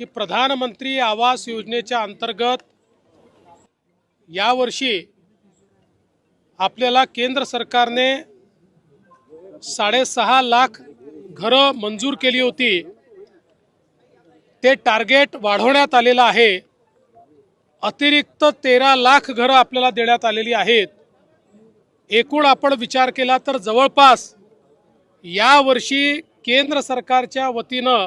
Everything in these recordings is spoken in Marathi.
की प्रधानमंत्री आवास योजनेच्या अंतर्गत यावर्षी आपल्याला केंद्र सरकारने साडेसहा लाख घरं मंजूर केली होती. ते टार्गेट वाढवण्यात आलेलं आहे. अतिरिक्त तेरा लाख घरं आपल्याला देण्यात आलेली आहेत. एकूण आपण विचार केला तर जवळपास यावर्षी केंद्र सरकारच्या वतीनं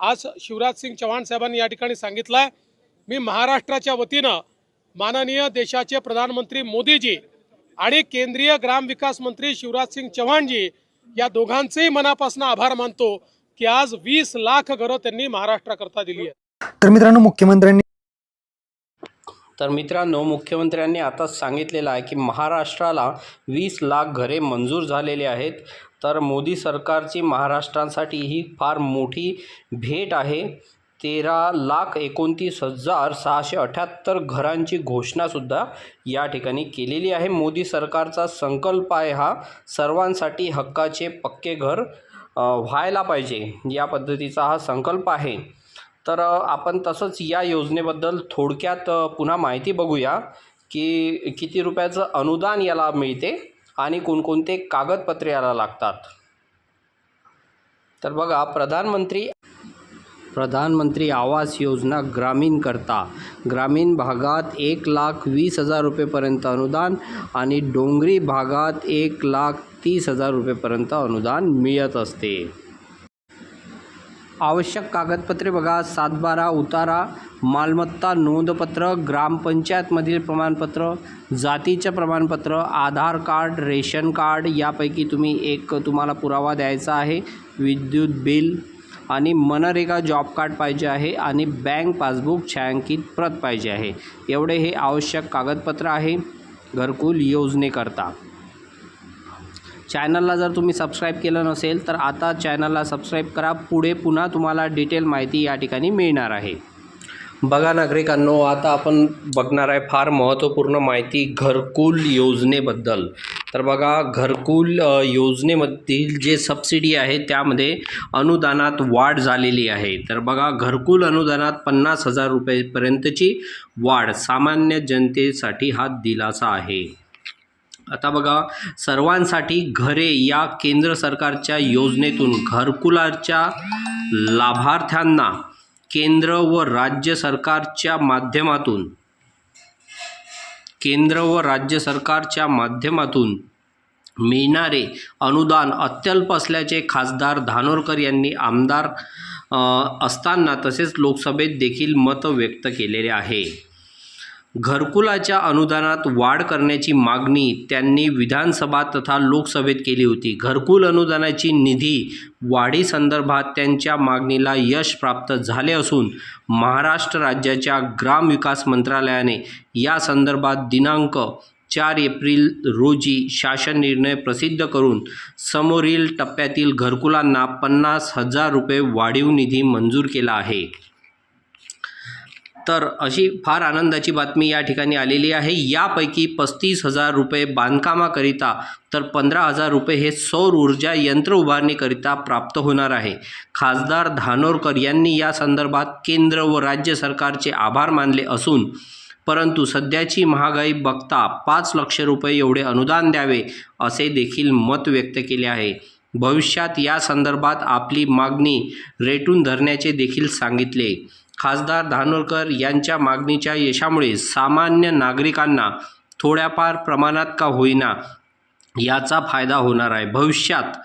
आज शिवराज सिंग चव्हाण साहेबांनी या ठिकाणी सांगितला आहे मी महाराष्ट्राच्या वतीनं माननीय देशाचे प्रधानमंत्री मोदीजी आणि केंद्रीय ग्रामविकास मंत्री शिवराज सिंग चव्हाणजी या दोघांचेही मनापासून आभार मानतो की आज वीस लाख घरं त्यांनी महाराष्ट्राकरता दिली आहेत. तर मित्रांनो मुख्यमंत्र्यांनी तर मित्रांनो मुख्यमंत्र्यांनी आताच सांगितलेलं आहे की महाराष्ट्राला वीस लाख घरे मंजूर झालेली आहेत. तर मोदी सरकारची महाराष्ट्रासाठी ही फार मोठी भेट आहे. तेरा लाख एकोणतीस हजार सहाशे अठ्याहत्तर घरांची घोषणासुद्धा या ठिकाणी केलेली आहे. मोदी सरकारचा संकल्प आहे हा सर्वांसाठी हक्काचे पक्के घर व्हायला पाहिजे या पद्धतीचा हा संकल्प आहे. तर आपण तसंच या योजनेबद्दल थोडक्यात पुन्हा माहिती बघूया की किती रुपयाचं अनुदान याला मिळते. आणि कोणकोणते कागदपत्रे याला लागतात? तर बघा प्रधानमंत्री प्रधानमंत्री आवास योजना ग्रामीण करता ग्रामीण भागात एक लाख वीस हजार रुपयेपर्यंत अनुदान आणि डोंगरी भागात एक लाख तीस हजार रुपयेपर्यंत अनुदान मिळत असते. आवश्यक कागदपत्रे बघा सातबारा उतारा मालमत्ता नोंदपत्र ग्रामपंचायतमधील प्रमाणपत्र जातीचं प्रमाणपत्र आधार कार्ड रेशन कार्ड यापैकी तुम्ही एक तुम्हाला पुरावा द्यायचा आहे विद्युत बिल आणि मनरेगा जॉब कार्ड पाहिजे आहे आणि बँक पासबुक छायांकित प्रत पाहिजे आहे. एवढे हे आवश्यक कागदपत्र आहे घरकुल योजनेकरता. चॅनलला जर तुम्ही सबस्क्राईब केलं नसेल तर आता चॅनलला सबस्क्राईब करा. पुढे पुन्हा तुम्हाला डिटेल माहिती या ठिकाणी मिळणार आहे. बघा नागरिकांनो आता आपण बघणार आहे फार महत्त्वपूर्ण माहिती घरकुल योजनेबद्दल. तर बघा घरकुल योजनेमधील जे सबसिडी आहे त्यामध्ये अनुदानात वाढ झालेली आहे. तर बघा घरकुल अनुदानात पन्नास हजार रुपयेपर्यंतची वाढ सामान्य जनतेसाठी हा दिलासा आहे. आता बघा सर्वांसाठी घरे या केंद्र सरकारच्या योजनेतून घरकुलाच्या लाभार्थ्यांना केंद्र व राज्य सरकारच्या माध्यमातून केंद्र व राज्य सरकारच्या माध्यमातून मिळणारे अनुदान अत्यल्प असल्याचे खासदार धानोरकर यांनी आमदार असताना तसेच लोकसभेत देखील मत व्यक्त केलेले आहे. घरकुलाच्या अनुदानात वाढ करण्याची मागणी त्यांनी विधानसभा तथा लोकसभेत केली होती. घरकुल अनुदानाची निधी वाढीसंदर्भात त्यांच्या मागणीला यश प्राप्त झाले असून महाराष्ट्र राज्याच्या ग्रामविकास मंत्रालयाने या संदर्भात दिनांक चार एप्रिल रोजी शासन निर्णय प्रसिद्ध करून समोरील टप्प्यातील घरकुलांना पन्नास हजार रुपये वाढीव निधी मंजूर केला आहे. तर अशी फार आनंदाची बातमी या ठिकाणी आलेली आहे. यापैकी पस्तीस हजार रुपये बांधकामाकरिता तर पंधरा हजार रुपये हे सौर ऊर्जा यंत्र उभारणीकरिता प्राप्त होणार आहे. खासदार धानोरकर यांनी या संदर्भात केंद्र व राज्य सरकारचे आभार मानले असून परंतु सध्याची महागाई बघता पाच लक्ष रुपये एवढे अनुदान द्यावे असे देखील मत व्यक्त केले आहे. भविष्यात या संदर्भात आपली मागणी रेटून धरण्याचे देखील सांगितले. खासदार धानोरकर यांच्या मागणीच्या यशामुळे सामान्य नागरिकांना थोड्याफार प्रमाणात का होईना याचा फायदा होणार आहे. भविष्यात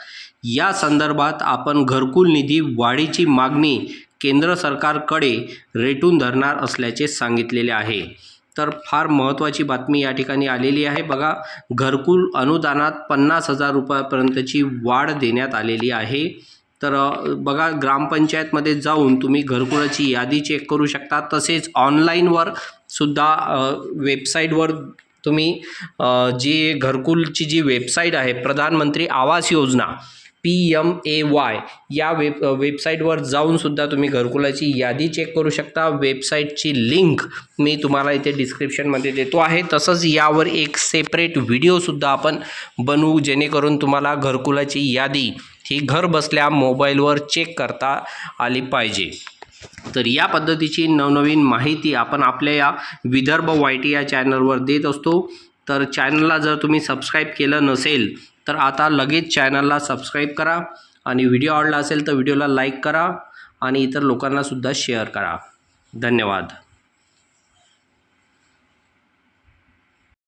या संदर्भात आपण घरकुल निधी वाढीची मागणी केंद्र सरकारकडे रेटून धरणार असल्याचे सांगितलेले आहे. तर फार महत्त्वाची बातमी या ठिकाणी आलेली आहे. बघा घरकुल अनुदानात पन्नास हजार रुपयापर्यंतची वाढ देण्यात आलेली आहे. तर बघा ग्रामपंचायतमध्ये जाऊन तुम्ही घरकुलाची यादी चेक करू शकता. तसेच ऑनलाईनवर सुद्धा वेबसाईटवर तुम्ही जी घरकुलची जी वेबसाईट आहे प्रधानमंत्री आवास योजना पी एम ए वाय या वेब वेबसाईटवर जाऊन सुद्धा तुम्ही घरकुलाची यादी चेक करू शकता. वेबसाईटची लिंक मी तुम्हाला इथे डिस्क्रिप्शनमध्ये देतो आहे. तसंच यावर एक सेपरेट व्हिडिओसुद्धा आपण बनवू जेणेकरून तुम्हाला घरकुलाची यादी ही घर बसल्या मोबाईलवर चेक करता आली पाहिजे. तर या पद्धतीची नवनवीन माहिती आपण आपल्या या विदर्भ वायटी या चॅनलवर देत असतो. तर चॅनलला जर तुम्ही सबस्क्राईब केलं नसेल तर आता लगेच चॅनलला सबस्क्राईब करा आणि व्हिडिओ आवडला असेल तर व्हिडिओला लाईक करा आणि इतर लोकांनासुद्धा शेअर करा. धन्यवाद.